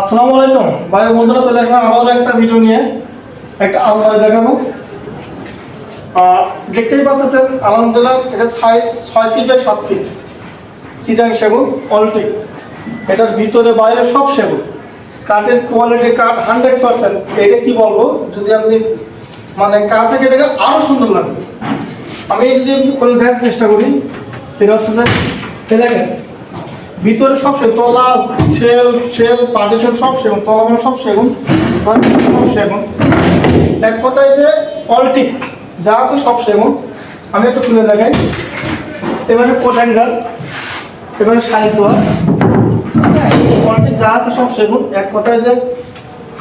আসসালামু আলাইকুম। ভাই বন্ধুরা, চলে আসলাম আবারও একটা ভিডিও নিয়ে। একটা আলমারি দেখাবো। দেখতেই পাচ্ছেন, আলহামদুলিল্লাহ এটা সাইজ ছয় ফিট বাই সাত ফিট চিটাং সেগুন অলটি এটার ভিতরে বাইরে সব সেগুন কাঠের কোয়ালিটি কাঠ হান্ড্রেড পার্সেন্ট এটা কি বলব, যদি আপনি মানে কাছে গিয়ে দেখেন আরও সুন্দর লাগবে। আমি যদি একটু খুলে দেখার চেষ্টা করি সেটা হচ্ছে এই দেখেন ভিতরে সব সেগুন, তলা, শেল শেল পার্টিশন সব সেগুন, তলা মানে সব সেগুন সব সেগুন। এক কথায় যে অলটিক যা আছে সব সেগুন। আমি একটু খুলে দেখাই। এবারে কোট হ্যাঙ্গার এবারে শাড়ি দোয়া অলটিক যা আছে সব সেগুন, এক কথায় যে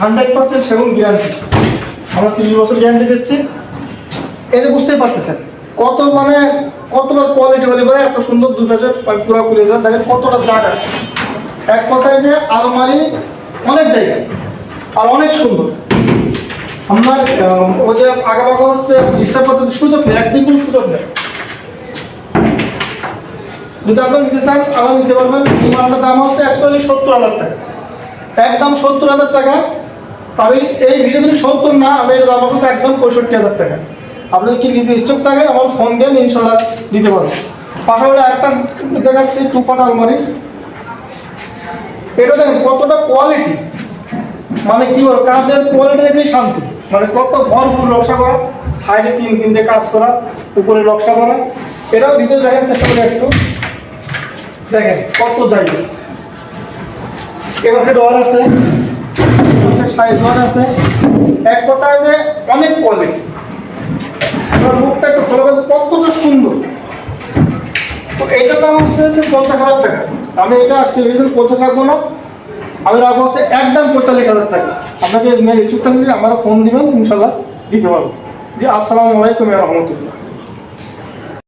হান্ড্রেড পার্সেন্ট সেগুন গ্যারান্টি আমরা তিরিশ বছর গ্যারান্টি দিচ্ছি। এতে বুঝতেই পারতেছেন। কত মানে কতবার কোয়ালিটি হলে পরে এত সুন্দর দুই পাশে পুরো খুলে দেন দেখেন কতটা জায়গা এক কথায় যে আলমারি অনেক জায়গা আর অনেক সুন্দর। আপনার ওই যে আগে বাগা হচ্ছে ডিস্টার্ব করতে সুযোগ নেই, একদিন কোনো সুযোগ নেই। যদি আপনার নিতে চান, আলাদা নিতে পারবেন। এই মালটার দাম হচ্ছে অ্যাকচুয়ালি সত্তর হাজার টাকা। একদম সত্তর হাজার টাকা। আমি এই ভিডিও যদি সত্তর না, আমি এটা দাম হচ্ছে একদম পঁয়ষট্টি হাজার টাকা। আপনাদের কি নিতে ইচ্ছুক থাকেন আমার ফোন দেন, ইনশাল্লাহ দিতে পারব। পাশাপাশি একটা দেখাচ্ছি টু পাট আলমারি। এটা দেখেন কতটা কোয়ালিটি মানে কি বল কাজের কোয়ালিটি দেখলেই শান্তি। মানে কত ভরপুর নকশা করা সাইডে তিন তিন দিয়ে কাজ করা, উপরে নকশা করা। এটাও ভিতরে দেখেন চেষ্টা করে একটু। দেখেন কত জায়গা। এবার ডোয়ার আছে। সাইড ডোয়ার আছে। এক কথায় যে অনেক কোয়ালিটি এবার মুখটা একটু খোলা বলতে কতটা সুন্দর আমার দাম হচ্ছে যে পঞ্চাশ হাজার টাকা। আমি এটা আজকে ভিডিও পঞ্চাশ রাখব না। আমি রাখব হচ্ছে একদম পঁয়তাল্লিশ হাজার টাকা। আপনাকে মেয়ের ইচ্ছুক থাকলে আমার ফোন দিবেন, ইনশাল্লাহ দিতে পারব। জি, আসসালামু আলাইকুম রহমতুল্লাহ।